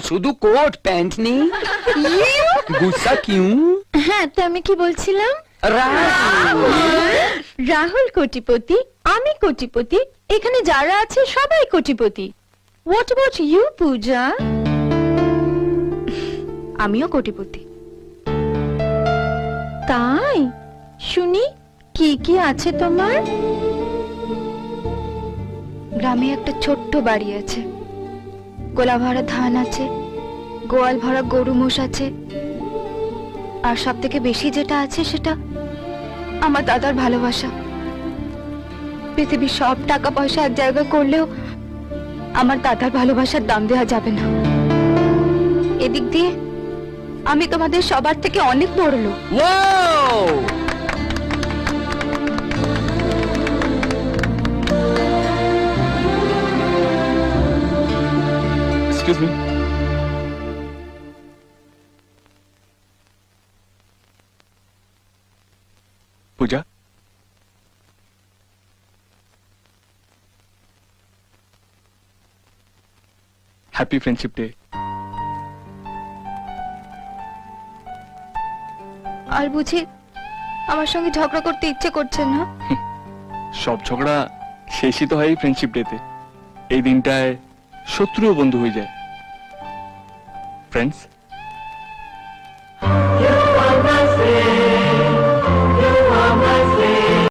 শুধু coat pant নেই। গুসা কিউ? হ্যাঁ তো আমি কি বলছিলাম? রাহুল। কোটিপতি আমি কোটিপতি এখানে যারা আছে সবাই কোটিপতি। What about you Puja? আমিও কোটিপতি। তাই? শুনি কি কি আছে তোমার? গ্রামে একটা ছোট্ট বাড়ি আছে। গোলা ভরা ধান আছে, গোয়াল ভরা গরু মোষ আছে, আর সব থেকে বেশি যেটা আছে সেটা আমার দাদার ভালোবাসা। পৃথিবীর সব টাকা পয়সা এক জায়গায় করলেও আমার দাদার ভালোবাসার দাম দেওয়া যাবে না। এদিক দিয়ে আমি তোমাদের সবার থেকে অনেক বড় লোক excuse me Puja happy friendship day আর বুঝি আমার সঙ্গে ঝগড়া করতে ইচ্ছে করছে না? সব ঝগড়া শেষই তো হয় ফ্রেন্ডশিপ ডেতে এই দিনটায় শত্রুও বন্ধু হয়ে যায়। Friends,